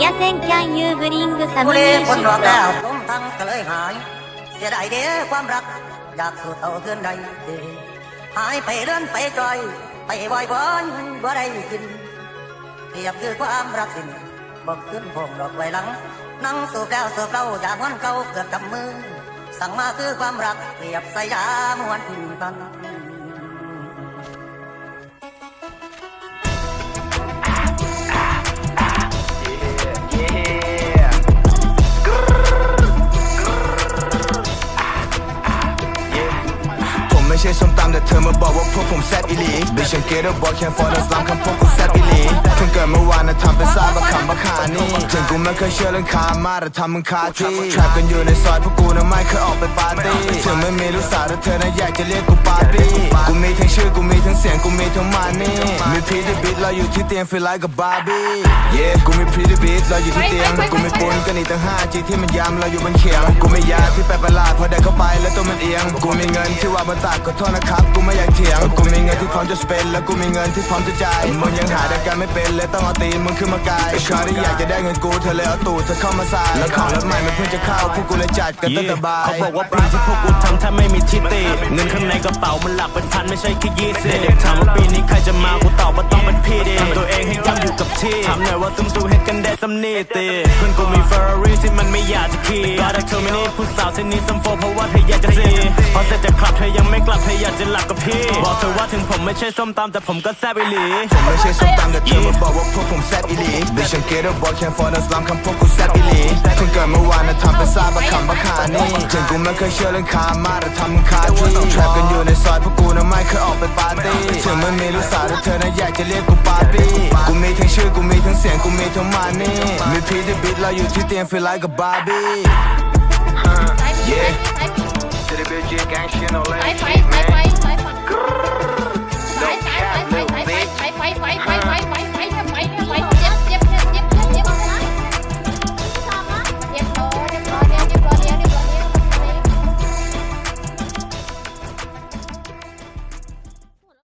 get them can you bring เคนรอบแล้วล้มทั้งทะเลหาย เสียดายเดียความรัก อยากสู่เอาเพื่อนใดหายไปเรื่อนไปจอย ไปบ่อยบ่อยบ่ได้กินเทียบคือความรักสิบ่ขึ้นผมดอกไว้หลัง นั่งสู่แก้วสู่เล่าจากวันเก่าเกิดกำมือ สั่งมาคือความรักเปรียบสยามวันพัน ใช่ส้มตำแต่เธอมาบอกว่าพวกผมแซ่บอีหลีบิฉันเกตบอกแค่ฟอนสลามคำพวกกูแซ่บอีหลีเพิ่งเกิดเมื่อวานนะทำเป็นซาบะคำบะขานี่ถึงกูไม่เคยเชื่อเรื่องคามาแต่ทำมึงคาที่ทรปกันอยู่ในซอยพวกกูน่ะไม่เคยออกไปปาร์ตี้ถึงไม่มีลูกสาวแต่เธอน่ะอยากจะเรียกกูปาร์ตี้กูมีทั้งชื่อกูมีทั้งเสียงกูมีทั้งมานี่มีพีที่บิดเราอยู่ที่เตียงฟีลไลกับบาร์บี้เย้กูมีพีที่บิดเราอยู่ที่เตียงกูมีปูนกันอีกตั้งห้าจีที่มันยำเราอยู่บนเขียงกูไม่ยาที่แปลกประหลาดพอเดินเข้า ล้วตัวมันเอียง กูมีเงินที่ว่ามันตากขอโทษนะครับ กูไม่อยากเถียง กูมีเงินที่พร้อมจะสเปนแล้วกูมีเงินที่พร้อมจะจ่ายมึงยังหาได้กันไม่เป็นเลยต้องเอาตีนมึงขึ้นมากายชาที่อยากจะได้เงินกูเธอเลยเอาตูดเธอเข้ามาใส่แล้วของรถใหม่มันเพิ่งจะเข้าพวกกูเลยจัดกันตั้งแต่บ่ายเขาบอกว่าเพลงที่พวกกูทำถ้าไม่มีทิฏฐิเงินข้างในกระเป๋ามันหลักเป็นพันไม่ใช่แค่ยี่สิบเด็กถามว่าปีนี้ใครจะมากูตอบว่าต้องเป็นพี่ดิทำตัวเองให้ย่ำอยู่กับที่ถามหน่อยว่าซึมซูเห็นกันแดดซัมนี่ตีเพื่อนกูมีเฟอร์รารี่ที่มันไม่อยากจะขี่ก็ได้เธอไม่นี่ผู้สาวเส้นนี้ซัมโฟเพราะว่าเธออยากจะซีพอเสร็จจากคลับเธอยังไม่กลับเธออยากจะหลับกับพี่ บอกเธอว่าถึงผมไม่ใช่ส้มตำแต่ผมก็แซ่บอีหลี ผมไม่ใช่ส้มตำแต่เธอมาบอกว่าพวกผมแซ่บอีหลีบิฉันเกตบอกแค่ฟอนสลามคำพวกกูแซ่บอีหลีเพิ่งเกิดเมื่อวานนะทำเป็นซาบะคำบะขานี่ถึงกูไม่เคยเชื่อเรื่องคามาแต่ทำมึงคาที่แทรปกันอยู่ในซอยพวกกูน่ะไม่เคยออกไปปาร์ตี้ถึงไม่มีลูกสาวแต่เธอน่ะอยากจะเรียกกูปาร์ตี้กูมีทั้งชื่อกูมีทั้งเสียงกูมีทั้งมานี่มีพีที่บิดเราอยู่ที่เตียงฟีลไลกับบาร์บี้ Yeah. bitch, you gang shit, no lame. High five, high five, high five.